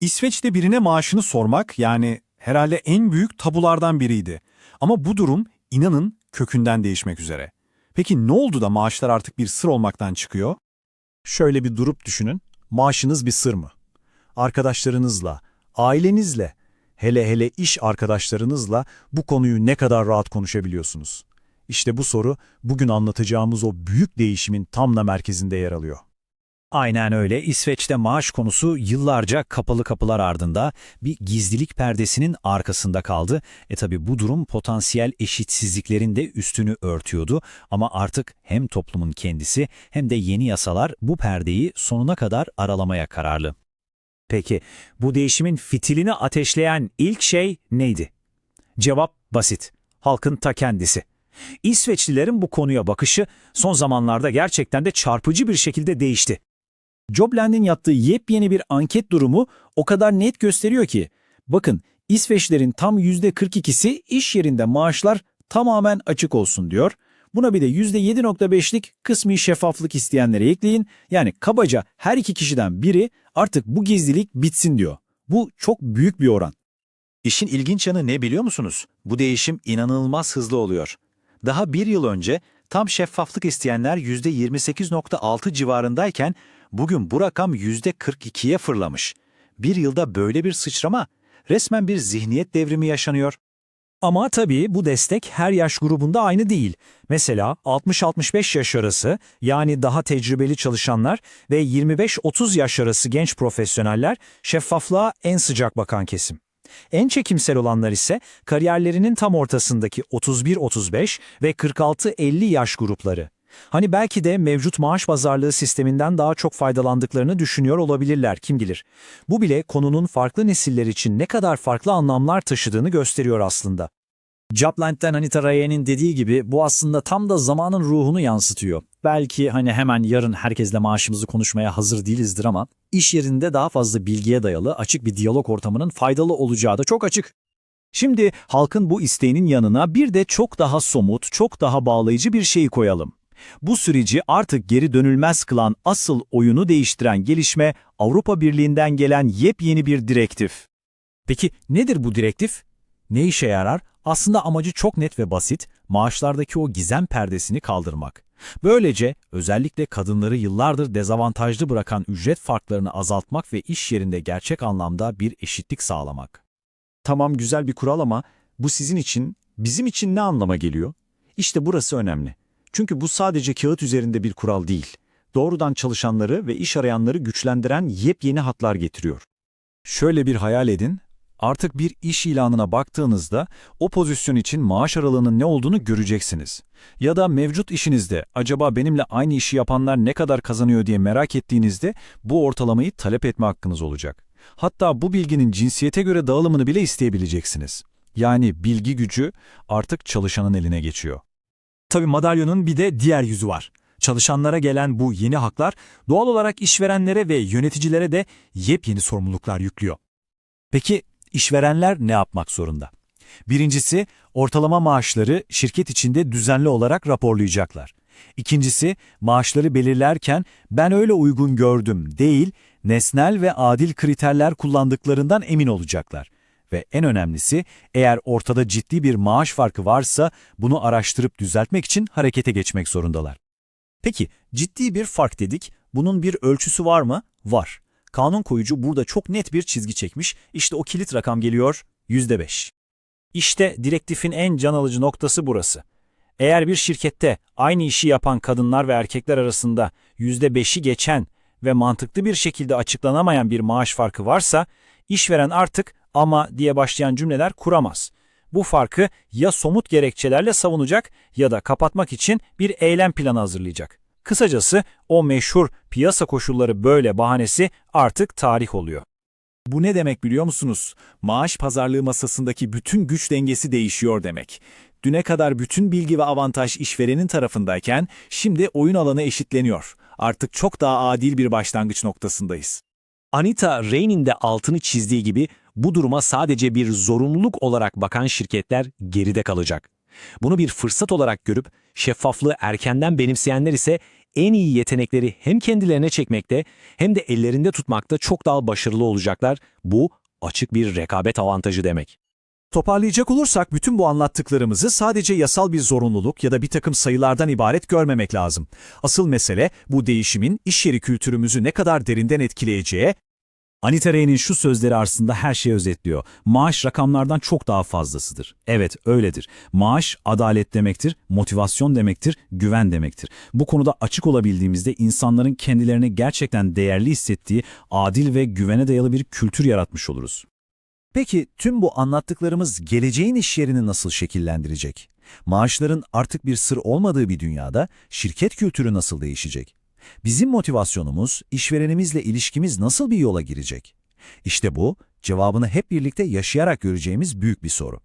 İsveç'te birine maaşını sormak yani herhalde en büyük tabulardan biriydi. Ama bu durum inanın kökünden değişmek üzere. Peki ne oldu da maaşlar artık bir sır olmaktan çıkıyor? Şöyle bir durup düşünün. Maaşınız bir sır mı? Arkadaşlarınızla, ailenizle, hele hele iş arkadaşlarınızla bu konuyu ne kadar rahat konuşabiliyorsunuz? İşte bu soru bugün anlatacağımız o büyük değişimin tam da merkezinde yer alıyor. Aynen öyle. İsveç'te maaş konusu yıllarca kapalı kapılar ardında bir gizlilik perdesinin arkasında kaldı. E tabi bu durum potansiyel eşitsizliklerin de üstünü örtüyordu. Ama artık hem toplumun kendisi hem de yeni yasalar bu perdeyi sonuna kadar aralamaya kararlı. Peki bu değişimin fitilini ateşleyen ilk şey neydi? Cevap basit. Halkın ta kendisi. İsveçlilerin bu konuya bakışı son zamanlarda gerçekten de çarpıcı bir şekilde değişti. Jobland'in yaptığı yepyeni bir anket durumu o kadar net gösteriyor ki, bakın İsveçlerin tam %42'si iş yerinde maaşlar tamamen açık olsun diyor. Buna bir de %7.5'lik kısmi şeffaflık isteyenlere ekleyin. Yani kabaca her iki kişiden biri artık bu gizlilik bitsin diyor. Bu çok büyük bir oran. İşin ilginç yanı ne biliyor musunuz? Bu değişim inanılmaz hızlı oluyor. Daha bir yıl önce tam şeffaflık isteyenler %28.6 civarındayken bugün bu rakam %42'ye fırlamış. Bir yılda böyle bir sıçrama resmen bir zihniyet devrimi yaşanıyor. Ama tabii bu destek her yaş grubunda aynı değil. Mesela 60-65 yaş arası yani daha tecrübeli çalışanlar ve 25-30 yaş arası genç profesyoneller şeffaflığa en sıcak bakan kesim. En çekimsel olanlar ise kariyerlerinin tam ortasındaki 31-35 ve 46-50 yaş grupları. Hani belki de mevcut maaş pazarlığı sisteminden daha çok faydalandıklarını düşünüyor olabilirler kim bilir. Bu bile konunun farklı nesiller için ne kadar farklı anlamlar taşıdığını gösteriyor aslında. Jobland'den Anita Raye'nin dediği gibi bu aslında tam da zamanın ruhunu yansıtıyor. Belki hani hemen yarın herkesle maaşımızı konuşmaya hazır değilizdir ama iş yerinde daha fazla bilgiye dayalı açık bir diyalog ortamının faydalı olacağı da çok açık. Şimdi halkın bu isteğinin yanına bir de çok daha somut, çok daha bağlayıcı bir şeyi koyalım. Bu süreci artık geri dönülmez kılan asıl oyunu değiştiren gelişme Avrupa Birliği'nden gelen yepyeni bir direktif. Peki nedir bu direktif? Ne işe yarar? Aslında amacı çok net ve basit, maaşlardaki o gizem perdesini kaldırmak. Böylece özellikle kadınları yıllardır dezavantajlı bırakan ücret farklarını azaltmak ve iş yerinde gerçek anlamda bir eşitlik sağlamak. Tamam güzel bir kural ama bu sizin için, bizim için ne anlama geliyor? İşte burası önemli. Çünkü bu sadece kağıt üzerinde bir kural değil. Doğrudan çalışanları ve iş arayanları güçlendiren yepyeni hatlar getiriyor. Şöyle bir hayal edin, artık bir iş ilanına baktığınızda o pozisyon için maaş aralığının ne olduğunu göreceksiniz. Ya da mevcut işinizde acaba benimle aynı işi yapanlar ne kadar kazanıyor diye merak ettiğinizde bu ortalamayı talep etme hakkınız olacak. Hatta bu bilginin cinsiyete göre dağılımını bile isteyebileceksiniz. Yani bilgi gücü artık çalışanın eline geçiyor. Tabii madalyonun bir de diğer yüzü var. Çalışanlara gelen bu yeni haklar doğal olarak işverenlere ve yöneticilere de yepyeni sorumluluklar yüklüyor. Peki işverenler ne yapmak zorunda? Birincisi, ortalama maaşları şirket içinde düzenli olarak raporlayacaklar. İkincisi, maaşları belirlerken ben öyle uygun gördüm değil, nesnel ve adil kriterler kullandıklarından emin olacaklar. Ve en önemlisi, eğer ortada ciddi bir maaş farkı varsa bunu araştırıp düzeltmek için harekete geçmek zorundalar. Peki, ciddi bir fark dedik, bunun bir ölçüsü var mı? Var. Kanun koyucu burada çok net bir çizgi çekmiş, işte o kilit rakam geliyor, %5. İşte direktifin en can alıcı noktası burası. Eğer bir şirkette aynı işi yapan kadınlar ve erkekler arasında %5'i geçen ve mantıklı bir şekilde açıklanamayan bir maaş farkı varsa, işveren artık ama diye başlayan cümleler kuramaz. Bu farkı ya somut gerekçelerle savunacak ya da kapatmak için bir eylem planı hazırlayacak. Kısacası o meşhur piyasa koşulları böyle bahanesi artık tarih oluyor. Bu ne demek biliyor musunuz? Maaş pazarlığı masasındaki bütün güç dengesi değişiyor demek. Düne kadar bütün bilgi ve avantaj işverenin tarafındayken şimdi oyun alanı eşitleniyor. Artık çok daha adil bir başlangıç noktasındayız. Anita Rain'in de altını çizdiği gibi bu duruma sadece bir zorunluluk olarak bakan şirketler geride kalacak. Bunu bir fırsat olarak görüp şeffaflığı erkenden benimseyenler ise en iyi yetenekleri hem kendilerine çekmekte hem de ellerinde tutmakta çok daha başarılı olacaklar. Bu açık bir rekabet avantajı demek. Toparlayacak olursak bütün bu anlattıklarımızı sadece yasal bir zorunluluk ya da bir takım sayılardan ibaret görmemek lazım. Asıl mesele bu değişimin iş yeri kültürümüzü ne kadar derinden etkileyeceği, Anita Ray'nin şu sözleri aslında her şeyi özetliyor. Maaş rakamlardan çok daha fazlasıdır. Evet öyledir. Maaş adalet demektir, motivasyon demektir, güven demektir. Bu konuda açık olabildiğimizde insanların kendilerini gerçekten değerli hissettiği adil ve güvene dayalı bir kültür yaratmış oluruz. Peki tüm bu anlattıklarımız geleceğin iş yerini nasıl şekillendirecek? Maaşların artık bir sır olmadığı bir dünyada şirket kültürü nasıl değişecek? Bizim motivasyonumuz, işverenimizle ilişkimiz nasıl bir yola girecek? İşte bu, cevabını hep birlikte yaşayarak göreceğimiz büyük bir soru.